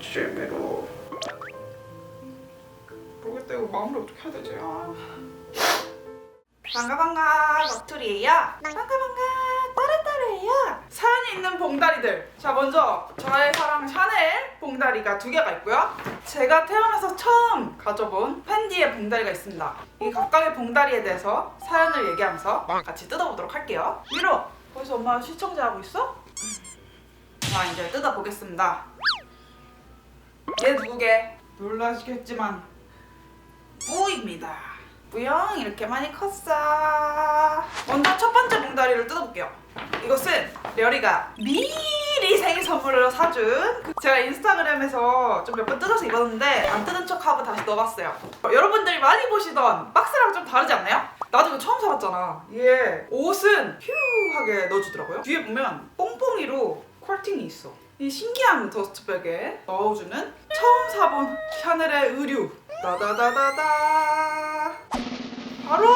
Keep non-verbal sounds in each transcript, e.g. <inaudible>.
그렇지 미로. 모르겠다 이거 마무리 어떻게 해야 되지? 아. 반가 반가 럭투리예요. 반가 반가 따르따르예요. 사연이 있는 봉다리들. 자 먼저 저의 사랑 샤넬 봉다리가 두 개가 있고요. 제가 태어나서 처음 가져본 팬디의 봉다리가 있습니다. 이 각각의 봉다리에 대해서 사연을 얘기하면서 같이 뜯어보도록 할게요. 미로! 거기서 엄마 시청자 하고 있어? 자 이제 뜯어보겠습니다 얘 누구게? 놀라시겠지만 뿌입니다. 뿌영 이렇게 많이 컸어. 먼저 첫 번째 봉다리를 뜯어볼게요. 이것은 려리가 미리 생일 선물로 사준 그 제가 인스타그램에서 좀 몇 번 뜯어서 입었는데 안 뜯은 척하고 다시 넣어봤어요. 여러분들이 많이 보시던 박스랑 좀 다르지 않나요? 나도 이거 처음 사봤잖아. 이게 옷은 휴하게 넣어주더라고요. 뒤에 보면 뽕뽕이로 퀄팅이 있어 이 신기한 더스트백에 넣어주는 처음 사본 샤넬의 의류. 따다다다다. 바로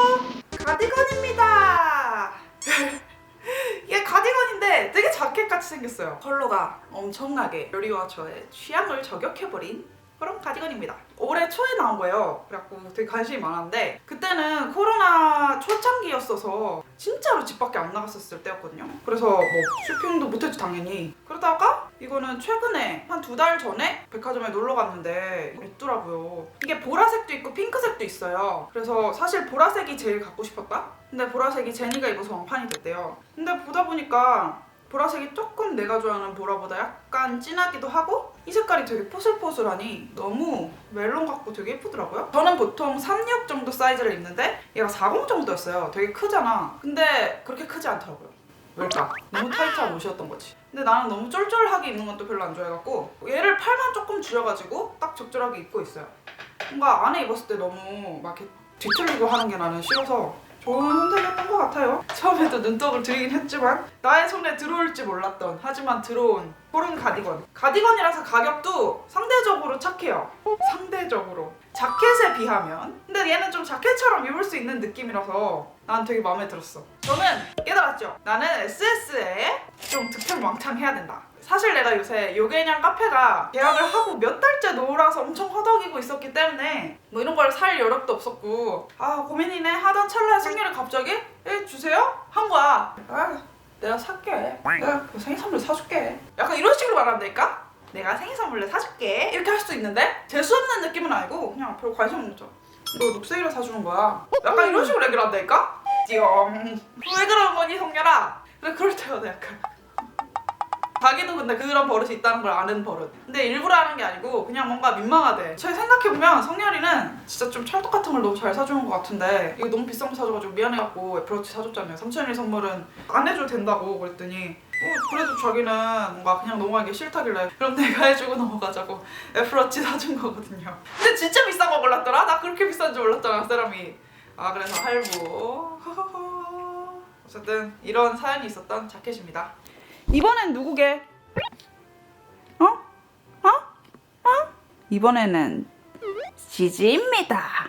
가디건입니다. <laughs> 이게 가디건인데 되게 자켓같이 생겼어요. 컬러가 엄청나게 요리와 저의 취향을 저격해버린 그런 가디건입니다. 올해 초에 나온 거예요. 그래갖고 되게 관심이 많았는데 그때는 코로나 초창기였어서 진짜로 집 밖에 안 나갔었을 때였거든요. 그래서 뭐 쇼핑도 못했지 당연히. 그러다가 이거는 최근에 한 두 달 전에 백화점에 놀러 갔는데 있더라고요. 이게 보라색도 있고 핑크색도 있어요. 그래서 사실 보라색이 제일 갖고 싶었다? 근데 보라색이 제니가 입어서 왕판이 됐대요. 근데 보다 보니까 보라색이 조금 내가 좋아하는 보라보다 약간 진하기도 하고 이 색깔이 되게 포슬포슬하니 너무 멜론 같고 되게 예쁘더라고요. 저는 보통 36 정도 사이즈를 입는데 얘가 40 정도였어요. 되게 크잖아. 근데 그렇게 크지 않더라고요. 왜일까? 너무 타이트한 옷이었던 거지. 근데 나는 너무 쫄쫄하게 입는 건 또 별로 안 좋아해갖고 얘를 팔만 조금 줄여가지고 딱 적절하게 입고 있어요. 뭔가 안에 입었을 때 너무 막 이렇게 뒤틀리고 하는 게 나는 싫어서 좋은 선택이었던 것 같아요. 처음에도 눈독을 들이긴 했지만 나의 손에 들어올지 몰랐던 하지만 들어온 그런 가디건. 가디건이라서 가격도 상대적으로 착해요. 상대적으로. 자켓에 비하면. 근데 얘는 좀 자켓처럼 입을 수 있는 느낌이라서 난 되게 마음에 들었어. 저는 깨달았죠. 나는 SS에 좀 득템왕창 해야 된다. 사실 내가 요새 요게냥 카페가 계약을 하고 몇 달째 놀아서 엄청 허덕이고 있었기 때문에 뭐 이런 걸 살 여력도 없었고 아 고민이네. 하던 찰나에 승렬이 갑자기 에 주세요? 한 거야. 아 내가 살게. 내가 그 생일 선물 사줄게. 약간 이런 식으로 말한다니까? 내가 생일 선물로 사줄게. 이렇게 할 수도 있는데? 재수 없는 느낌은 아니고 그냥 별 관심 척. 너 녹색이라 사주는 거야. 약간 이런 식으로 얘기를 한다니까 띵왜 그런 거니 성렬아 그래 그럴 때마다 약간 자기도 근데 그런 버릇이 있다는 걸 아는 버릇. 근데 일부러 하는 게 아니고 그냥 뭔가 민망하대. 저희 생각해보면 성열이는 진짜 좀 찰떡 같은 걸 너무 잘 사주는 것 같은데 이거 너무 비싼 거 사줘가지고 미안해갖고 애플워치 사줬잖아요. 삼천일 선물은 안 해줘도 된다고 그랬더니 어, 그래도 자기는 뭔가 그냥 넘어가기 싫다길래 그럼 내가 해주고 넘어가자고 애플워치 사준 거거든요. 근데 진짜 비싼 거 골랐더라? 나 그렇게 비싼 줄 몰랐잖아 사람이. 아 그래서 할부. 어쨌든 이런 사연이 있었던 자켓입니다. 이번엔 누구게? 어? 어? 어? 이번에는 지지입니다.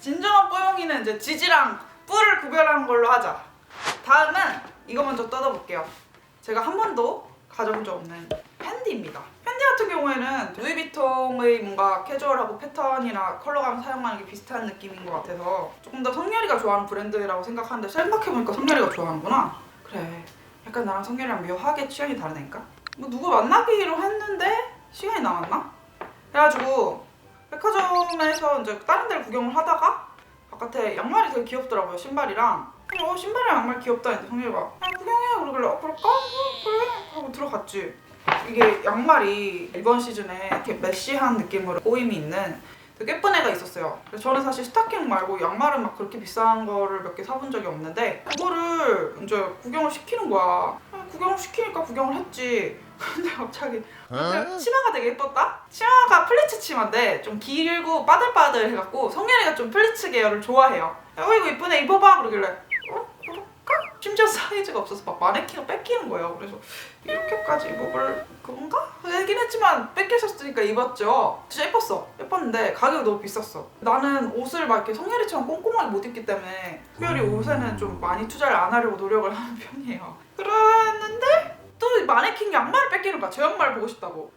진정한 뽀용이는 이제 지지랑 뿔을 구별하는 걸로 하자. 다음은 이거 먼저 뜯어볼게요. 제가 한 번도 가져본 적 없는 팬디입니다. 팬디 같은 경우에는 루이비 통의 뭔가 캐주얼하고 패턴이나 컬러감 사용하는 게 비슷한 느낌인 것 같아서 조금 더 성렬이가 좋아하는 브랜드라고 생각하는데 생각해보니까 성렬이가 좋아하는구나. 그래. 약간 나랑 성렬이랑 묘하게 취향이 다르다니까? 뭐 누구 만나기로 했는데 시간이 남았나? 그래가지고 백화점에서 이제 다른 데를 구경을 하다가 바깥에 양말이 되게 귀엽더라고요 신발이랑 어 신발이랑 양말 귀엽다 했는데 성렬이가 아, 구경해 그러길래 어 그럴까? 어, 그래 하고 들어갔지 이게 양말이 이번 시즌에 이렇게 메쉬한 느낌으로 꼬임이 있는 되게 예쁜 애가 있었어요. 그래서 저는 사실 스타킹 말고 양말은 막 그렇게 비싼 거를 몇 개 사본 적이 없는데 그거를 이제 구경을 시키는 거야. 아, 구경을 시키니까 구경을 했지. <laughs> 근데 갑자기 근데 치마가 되게 예뻤다? 치마가 플리츠 치마인데 좀 길고 빠들빠들 해갖고 성렬이가 좀 플리츠 계열을 좋아해요. 어 이거 예쁘네 입어봐 그러길래 어? 심지어 사이즈가 없어서 막 마네킹을 뺏기는 거예요. 그래서 이렇게까지 입어볼 건가? 얘긴 했지만 뺏기셨으니까 입었죠. 진짜 예뻤어. 예뻤는데 가격이 너무 비쌌어. 나는 옷을 막 이렇게 성렬이처럼 꼼꼼하게 못 입기 때문에 특별히 옷에는 좀 많이 투자를 안 하려고 노력을 하는 <laughs> 편이에요. 그랬는데 또이 마네킹 양말을 뺏기는 거야. 제 양말 보고 싶다고.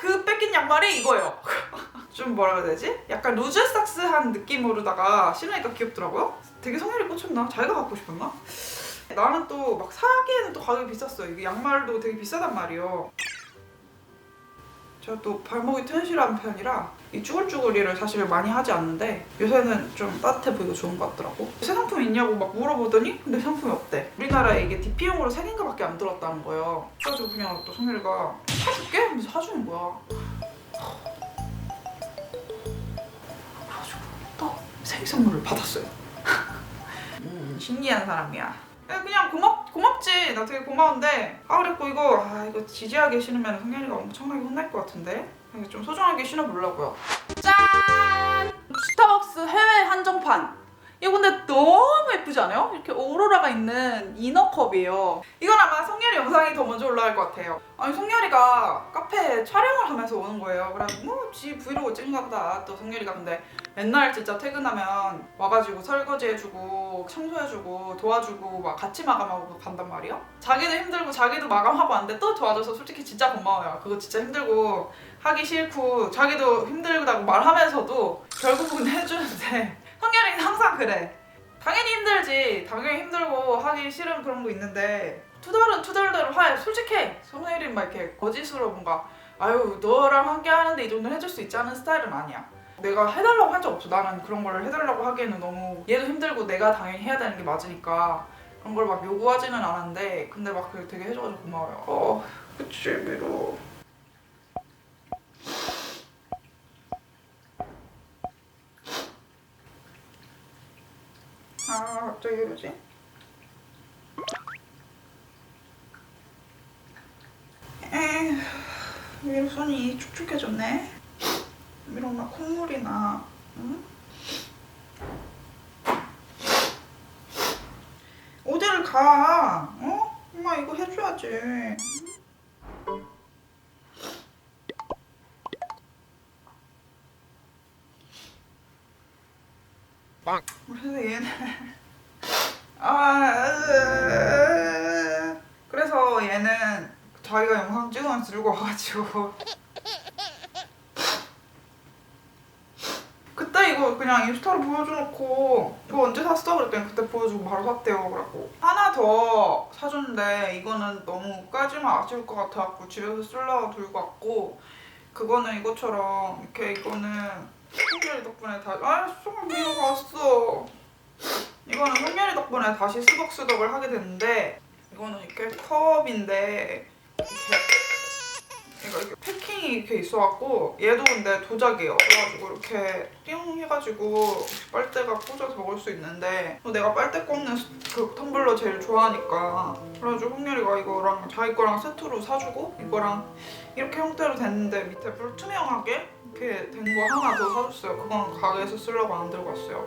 그런데 낀 양말이 이거예요. <laughs> 좀 뭐라 해야 되지? 약간 루즈 삭스한 느낌으로다가 신으니까 귀엽더라고요. 되게 성열이 꽂혔나? 자기가 갖고 싶었나? 나는 또 막 사기에는 또 가격이 비쌌어. 이게 양말도 되게 비싸단 말이에요. 제가 또 발목이 튼실한 편이라 이 쭈글쭈글이를 사실 많이 하지 않는데 요새는 좀 따뜻해 보이고 좋은 것 같더라고. 새 상품 있냐고 막 물어보더니 근데 상품이 없대. 우리나라에 이게 DP용으로 세 개인가밖에 안 들어왔다는 거예요. 그래가지고 그냥 또 성렬이가 사줄게? 하면서 사주는 거야. 그래가지고 또 생일 선물을 받았어요. <laughs> 음, 신기한 사람이야. 그냥, 고맙 고맙지. 나 되게 고마운데 아 그랬고 이거 아 이거 지지하게 신으면 성현이가 엄청나게 혼날 것 같은데 좀 소중하게 신어보려고요. 짠! 스타벅스 해외 한정판. 이거 근데 너무 예쁘지 않아요? 이렇게 오로라가 있는 이너컵이에요. 이건 아마 성렬이 영상이 더 먼저 올라갈 것 같아요. 아니 성렬이가 카페에 촬영을 하면서 오는 거예요. 그래서 뭐지 브이로그 찍는가 보다. 또 성렬이가 근데 맨날 진짜 퇴근하면 와가지고 설거지해주고 청소해주고 도와주고 막 같이 마감하고 간단 말이야. 자기도 힘들고 자기도 마감하고 왔는데 또 도와줘서 솔직히 진짜 고마워요. 그거 진짜 힘들고 하기 싫고 자기도 힘들다고 말하면서도 결국은 <laughs> 해주는데 성렬이는 항상 그래. 당연히 힘들지. 당연히 힘들고 하기 싫은 그런 거 있는데 투덜은 투덜대로 하. 솔직해. 성렬이는 막 이렇게 거짓으로 뭔가 아유 너랑 함께 하는데 이 정도는 해줄 수 있지 않은 스타일은 아니야. 내가 해달라고 한 적 없어. 나는 그런 걸 해달라고 하기에는 너무 얘도 힘들고 내가 당연히 해야 되는 게 맞으니까 그런 걸 막 요구하지는 않았는데 근데 막 그게 되게 해줘가지고 고마워요. 어, 그치 미로. 아 갑자기 이러지? 에휴, 미로 손이 축축해졌네. 미로 나 콧물이 나. 응? 어디를 가? 어? 엄마 이거 해줘야지. 빵. 그래서 얘는 아 으- 그래서 얘는 자기가 영상 찍으면 들고 와가지고 그때 이거 그냥 인스타로 보여줘놓고 이거 언제 샀어? 그랬더니 그때 보여주고 바로 샀대요 그래갖고 하나 더 사줬는데 이거는 너무 까지만 아쉬울 것 같아갖고 집에서 쓰려고 들고 왔고 그거는 이것처럼 이렇게 이거는 성별이 덕분에 다 아, 정말 미로 갔어. 이거는 성별이 덕분에 다시 수덕수덕을 하게 됐는데 이거는 이렇게 컵인데 이렇게 이거 이렇게 패킹이 이렇게 있어갖고 얘도 근데 도자기예요. 그래가지고 이렇게 띵 해가지고 빨대가 꽂아서 먹을 수 있는데 또 내가 빨대 꽂는 스- 그 텀블러 제일 좋아하니까 그래가지고 홍렬이가 이거랑 자기 거랑 세트로 사주고 이거랑 이렇게 형태로 됐는데 밑에 불투명하게 이렇게 된 거 하나 더 사줬어요. 그건 가게에서 쓰려고 안 들고 왔어요.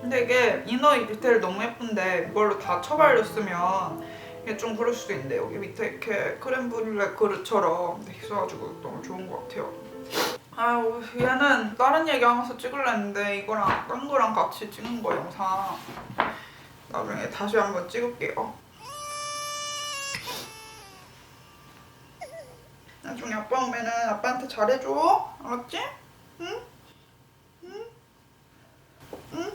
근데 이게 이너 디테일 너무 예쁜데 이걸로 다 처발렸으면 이게 좀 그럴 수도 있는데 여기 밑에 이렇게 크렘 브룰레 그릇처럼 돼 있어가지고 너무 좋은 것 같아요. 아유 얘는 다른 얘기하면서 찍으려 했는데 이거랑 딴 거랑 같이 찍은 거 영상 나중에 다시 한번 찍을게요. 나중에 아빠 오면은 아빠한테 잘해줘. 알았지? 응? 응? 응?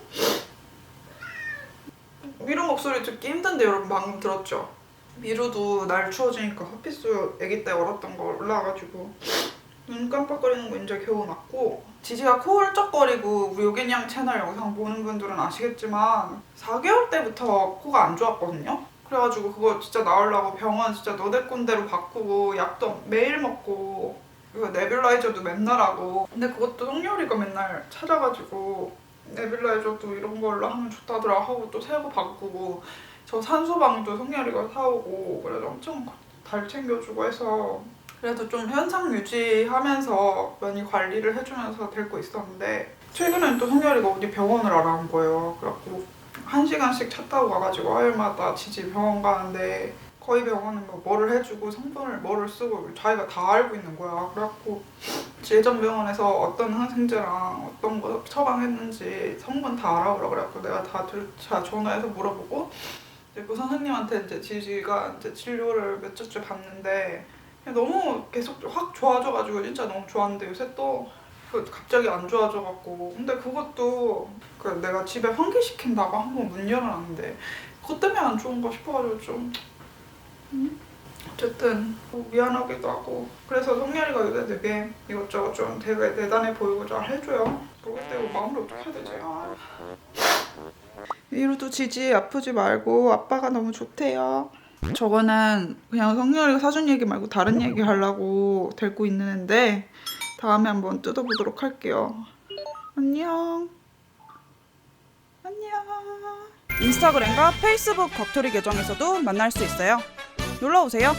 미루 목소리 듣기 힘든데 여러분 방금 들었죠? 미루도 날 추워지니까 핫피스 아기 때 얼었던 거 올라와가지고 눈 깜빡거리는 거 이제 겨우 났고 지지가 코 훌쩍거리고 우리 요겐양 채널 영상 보는 분들은 아시겠지만 4개월 때부터 코가 안 좋았거든요? 그래가지고 그거 진짜 나으려고 병원 진짜 너댓군데로 바꾸고 약도 매일 먹고 그리고 네뷸라이저도 맨날 하고 근데 그것도 성렬이가 맨날 찾아가지고 네뷸라이저도 이런 걸로 하면 좋다더라 하고 또 새거 바꾸고 저 산소방도 성렬이가 사오고 그래서 엄청 잘 챙겨주고 해서 그래도 좀 현상 유지하면서 많이 관리를 해주면서 데리고 있었는데 최근엔 또 성렬이가 어디 병원을 알아온 거예요 그래갖고 한 시간씩 차 타고 가가지고 화요일마다 지지 병원 가는데 거의 병원은 뭐 뭐를 해주고 성분을 뭐를 쓰고 자기가 다 알고 있는 거야. 그래갖고 예전 병원에서 어떤 항생제랑 어떤 거 처방했는지 성분 다 알아보라 그래갖고 내가 다 들, 자 전화해서 물어보고 이제 그 선생님한테 이제 지지가 이제 진료를 몇 주째 받는데 너무 계속 확 좋아져가지고 진짜 너무 좋았는데 요새 또그 갑자기 안 좋아져갖고 근데 그것도 그 내가 집에 환기시킨다고 한 번 문 열어놨는데 그것 때문에 안 좋은가 싶어가지고 좀 음? 어쨌든 뭐 미안하기도 하고 그래서 성렬이가 요새 되게 이것저것 좀 되게 대단해 보이고 잘 해줘요 모르겠다 이거 마음을 어떻게 해야 되지 아. 이루도 지지 아프지 말고 아빠가 너무 좋대요. 저거는 그냥 성렬이가 사준 얘기 말고 다른 얘기 하려고 데리고 있는 앤데 다음에 한번 뜯어보도록 할게요. 안녕. 안녕. 인스타그램과 페이스북 겉토리 계정에서도 만날 수 있어요. 놀러 오세요